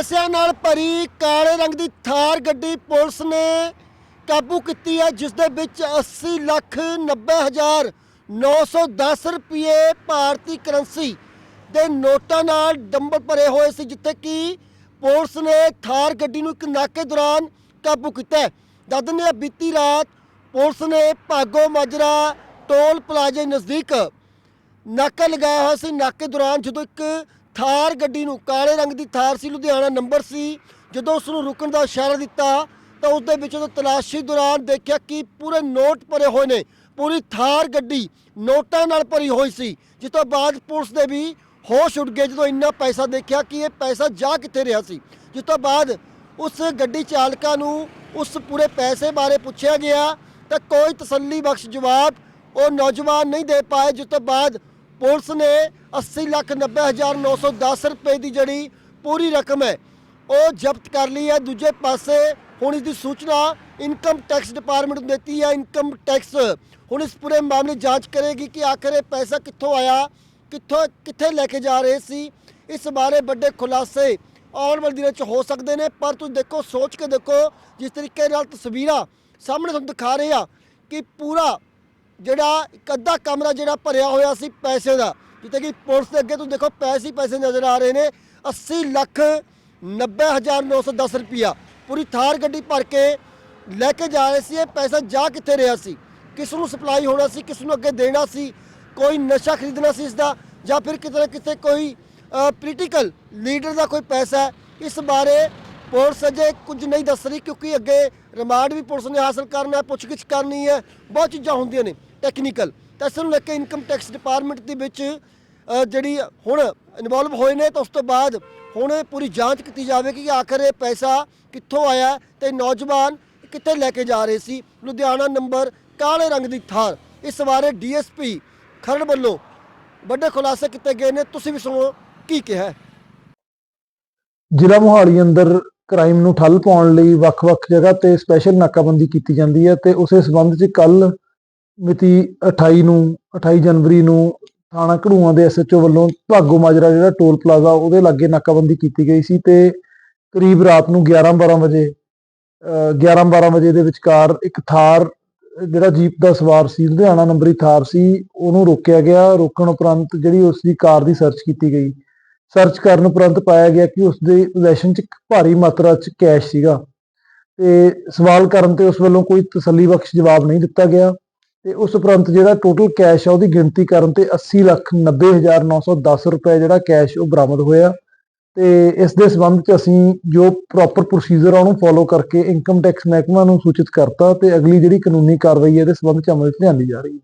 ਪੈਸਿਆਂ ਨਾਲ ਭਰੀ ਕਾਲੇ ਰੰਗ ਦੀ ਥਾਰ ਗੱਡੀ ਪੁਲਿਸ ਨੇ ਕਾਬੂ ਕੀਤੀ ਹੈ, ਜਿਸ ਦੇ ਵਿੱਚ 80 ਲੱਖ 90 ਹਜ਼ਾਰ 910 ਰੁਪਏ ਭਾਰਤੀ ਕਰੰਸੀ ਦੇ ਨੋਟਾਂ ਨਾਲ ਡੰਬਰ ਭਰੇ ਹੋਏ ਸੀ, ਜਿੱਥੇ ਕਿ ਪੁਲਿਸ ਨੇ ਥਾਰ ਗੱਡੀ ਨੂੰ ਇੱਕ ਨਾਕੇ ਦੌਰਾਨ ਕਾਬੂ ਕੀਤਾ ਹੈ। ਦੱਸ ਦਿੰਦੇ ਹਾਂ, ਬੀਤੀ ਰਾਤ ਪੁਲਿਸ ਨੇ ਭਾਗੋ ਮਾਜਰਾ ਟੋਲ ਪਲਾਜ਼ੇ ਨਜ਼ਦੀਕ ਨਾਕਾ ਲਗਾਇਆ ਹੋਇਆ ਸੀ ਨਾਕੇ ਦੌਰਾਨ ਜਦੋਂ ਇੱਕ ਥਾਰ ਗੱਡੀ ਨੂੰ ਕਾਲੇ ਰੰਗ ਦੀ ਥਾਰ ਸੀ, ਲੁਧਿਆਣਾ ਨੰਬਰ ਸੀ। ਜਦੋਂ ਉਸ ਨੂੰ ਰੁਕਣ ਦਾ ਇਸ਼ਾਰਾ ਦਿੱਤਾ, ਤਾਂ ਉਸ ਦੇ ਵਿੱਚ ਜਦੋਂ ਤਲਾਸ਼ੀ ਦੌਰਾਨ ਦੇਖਿਆ ਕਿ ਪੂਰੇ ਨੋਟ ਭਰੇ ਹੋਏ ਨੇ। ਪੂਰੀ ਥਾਰ ਗੱਡੀ ਨੋਟਾਂ ਨਾਲ ਭਰੀ ਹੋਈ ਸੀ, ਜਿਸ ਤੋਂ ਬਾਅਦ ਪੁਲਿਸ ਦੇ ਵੀ ਹੋਸ਼ ਉੱਡ ਗਏ ਜਦੋਂ ਇੰਨਾ ਪੈਸਾ ਦੇਖਿਆ ਕਿ ਇਹ ਪੈਸਾ ਜਾ ਕਿੱਥੇ ਰਿਹਾ ਸੀ। ਜਿਸ ਤੋਂ ਬਾਅਦ ਉਸ ਗੱਡੀ ਚਾਲਕਾਂ ਨੂੰ ਉਸ ਪੂਰੇ ਪੈਸੇ ਬਾਰੇ ਪੁੱਛਿਆ ਗਿਆ, ਤਾਂ ਕੋਈ ਤਸੱਲੀ ਬਖਸ਼ ਜਵਾਬ ਉਹ ਨੌਜਵਾਨ ਨਹੀਂ ਦੇ ਪਾਏ, ਜਿਸ ਤੋਂ ਬਾਅਦ ਪੁਲਿਸ ਨੇ 80 ਲੱਖ 90 ਹਜ਼ਾਰ 910 ਰੁਪਏ ਦੀ ਜਿਹੜੀ ਪੂਰੀ ਰਕਮ ਹੈ, ਉਹ ਜ਼ਬਤ ਕਰ ਲਈ ਹੈ। ਦੂਜੇ ਪਾਸੇ ਹੁਣ ਇਸ ਦੀ ਸੂਚਨਾ ਇਨਕਮ ਟੈਕਸ ਡਿਪਾਰਟਮੈਂਟ ਨੂੰ ਦਿੱਤੀ ਹੈ। ਇਨਕਮ ਟੈਕਸ ਹੁਣ ਇਸ ਪੂਰੇ ਮਾਮਲੇ ਜਾਂਚ ਕਰੇਗੀ ਕਿ ਆਖਰ ਇਹ ਪੈਸਾ ਕਿੱਥੋਂ ਆਇਆ, ਕਿੱਥੋਂ, ਕਿੱਥੇ ਲੈ ਕੇ ਜਾ ਰਹੇ ਸੀ। ਇਸ ਬਾਰੇ ਵੱਡੇ ਖੁਲਾਸੇ ਆਉਣ ਵਾਲੇ ਦਿਨਾਂ 'ਚ ਹੋ ਸਕਦੇ ਨੇ, ਪਰ ਤੁਸੀਂ ਦੇਖੋ, ਸੋਚ ਕੇ ਦੇਖੋ, ਜਿਸ ਤਰੀਕੇ ਨਾਲ ਤਸਵੀਰਾਂ ਸਾਹਮਣੇ ਤੁਹਾਨੂੰ ਦਿਖਾ ਰਹੇ ਆ ਕਿ ਪੂਰਾ ਜਿਹੜਾ ਇੱਕ ਅੱਧਾ ਕਮਰਾ ਜਿਹੜਾ ਭਰਿਆ ਹੋਇਆ ਸੀ ਪੈਸੇ ਦਾ, ਜਿੱਥੇ ਕਿ ਪੁਲਿਸ ਦੇ ਅੱਗੇ ਤੁਸੀਂ ਦੇਖੋ ਪੈਸੇ ਹੀ ਪੈਸੇ ਨਜ਼ਰ ਆ ਰਹੇ ਨੇ 80 ਲੱਖ 90910 ਰੁਪਿਆ ਪੂਰੀ ਥਾਰ ਗੱਡੀ ਭਰ ਕੇ ਲੈ ਕੇ ਜਾ ਰਹੇ ਸੀ, ਇਹ ਪੈਸਾ ਜਾ ਕਿੱਥੇ ਰਿਹਾ ਸੀ? ਕਿਸ ਨੂੰ ਸਪਲਾਈ ਹੋਣਾ ਸੀ, ਕਿਸ ਨੂੰ ਅੱਗੇ ਦੇਣਾ ਸੀ? ਕੋਈ ਨਸ਼ਾ ਖਰੀਦਣਾ ਸੀ ਇਸ ਦਾ ਜਾਂ ਫਿਰ ਕਿਤੇ ਨਾ ਕਿਤੇ ਕੋਈ ਪੋਲੀਟੀਕਲ ਲੀਡਰ ਦਾ ਕੋਈ ਪੈਸਾ ਇਸ ਬਾਰੇ ਪੁਲਿਸ ਅਜੇ ਕੁਝ ਨਹੀਂ ਦੱਸ ਰਹੀ, ਕਿਉਂਕਿ ਅੱਗੇ ਰਿਮਾਂਡ ਵੀ ਪੁਲਿਸ ਨੇ ਹਾਸਲ ਕਰਨਾ ਹੈ, ਪੁੱਛਗਿੱਛ ਕਰਨੀ ਹੈ, ਬਹੁਤ ਚੀਜ਼ਾਂ ਹੁੰਦੀਆਂ ਨੇ। ਟੈਕਨੀਕਲ ਤਾਂ ਇਸ ਨੂੰ ਲੈ ਕੇ ਇਨਕਮ ਟੈਕਸ ਡਿਪਾਰਟਮੈਂਟ ਦੇ ਵਿੱਚ ਜਿਹੜੀ ਹੁਣ ਇਨਵੋਲਵ ਹੋਏ ਨੇ, ਤਾਂ ਉਸ ਤੋਂ ਬਾਅਦ ਹੁਣ ਪੂਰੀ ਜਾਂਚ ਕੀਤੀ ਜਾਵੇਗੀ ਕਿ ਆਖਰ ਇਹ ਪੈਸਾ ਕਿੱਥੋਂ ਆਇਆ ਤੇ ਨੌਜਵਾਨ ਕਿੱਥੇ ਲੈ ਕੇ ਜਾ ਰਹੇ ਸੀ। ਲੁਧਿਆਣਾ ਨੰਬਰ ਕਾਲੇ ਰੰਗ ਦੀ ਥਾਰ। ਇਸ ਬਾਰੇ ਡੀਐਸਪੀ ਖਰੜ ਵੱਲੋਂ ਵੱਡੇ ਖੁਲਾਸੇ ਕੀਤੇ ਗਏ ਨੇ। ਤੁਸੀਂ ਵੀ ਸੁਣੋ ਕੀ ਕਿਹਾ ਹੈ। ਜ਼ਿਲ੍ਹਾ ਮੋਹਾਲੀ ਅੰਦਰ ਕ੍ਰਾਈਮ ਨੂੰ ਠੱਲ ਪਾਉਣ ਲਈ ਵੱਖ-ਵੱਖ ਜਗ੍ਹਾ ਤੇ ਸਪੈਸ਼ਲ ਨਾਕਾਬੰਦੀ ਕੀਤੀ ਜਾਂਦੀ ਹੈ ਤੇ ਉਸੇ ਸਬੰਧ 'ਚ ਕੱਲ ਮਿਤੀ 28 ਨੂੰ 28 ਜਨਵਰੀ ਨੂੰ ਥਾਣਾ ਘੜੂਆਂ ਦੇ ਐਸਐਚਓ ਵੱਲੋਂ ਭਾਗੋ ਮਾਜਰਾ ਜਿਹੜਾ ਟੋਲ ਪਲਾਜ਼ਾ ਉਹਦੇ ਲਾਗੇ ਨਾਕਾਬੰਦੀ ਕੀਤੀ ਗਈ ਸੀ ਤੇ ਕਰੀਬ ਰਾਤ ਨੂੰ 11-12 ਵਜੇ 11-12 ਵਜੇ ਦੇ ਵਿਚਕਾਰ ਇੱਕ ਥਾਰ ਜਿਹੜਾ ਜੀਪ ਦਾ ਸਵਾਰ ਸੀ, ਲੁਧਿਆਣਾ ਨੰਬਰੀ ਥਾਰ ਸੀ, ਉਹਨੂੰ ਰੋਕਿਆ ਗਿਆ। ਰੋਕਣ ਉਪਰੰਤ ਜਿਹੜੀ ਉਸ ਦੀ ਕਾਰ ਦੀ ਸਰਚ ਕੀਤੀ ਗਈ। ਸਰਚ ਕਰਨ ਉਪਰੰਤ ਪਾਇਆ ਗਿਆ ਕਿ ਉਸ ਦੇ ਪੋਜੀਸ਼ਨ 'ਚ ਭਾਰੀ ਮਾਤਰਾ 'ਚ ਕੈਸ਼ ਸੀਗਾ ਤੇ ਸਵਾਲ ਕਰਨ ਤੇ ਉਸ ਵੱਲੋਂ ਕੋਈ ਤਸੱਲੀਬਖਸ਼ ਜਵਾਬ ਨਹੀਂ ਦਿੱਤਾ ਗਿਆ। ਤੇ ਉਸ ਉਪਰੰਤ ਜਿਹੜਾ ਟੋਟਲ ਕੈਸ਼ ਆ ਉਹਦੀ ਗਿਣਤੀ ਕਰਨ ਤੇ 80 ਲੱਖ 90 ਹਜ਼ਾਰ 910 ਰੁਪਏ ਜਿਹੜਾ ਕੈਸ਼ ਉਹ ਬਰਾਮਦ ਹੋਇਆ। ਤੇ ਇਸ ਦੇ ਸੰਬੰਧ 'ਚ ਅਸੀਂ ਜੋ ਪ੍ਰੋਪਰ ਪ੍ਰੋਸੀਜਰ ਆ ਉਹਨੂੰ ਫੋਲੋ ਕਰਕੇ ਇਨਕਮ ਟੈਕਸ ਮਹਿਕਮਾ ਨੂੰ ਸੂਚਿਤ ਕਰਤਾ ਤੇ ਅਗਲੀ ਜਿਹੜੀ ਕਾਨੂੰਨੀ ਕਾਰਵਾਈ ਹੈ, ਇਹਦੇ ਸੰਬੰਧ 'ਚ ਅਮਲ 'ਚ ਲਿਆਂਦੀ ਜਾ ਰਹੀ ਹੈ।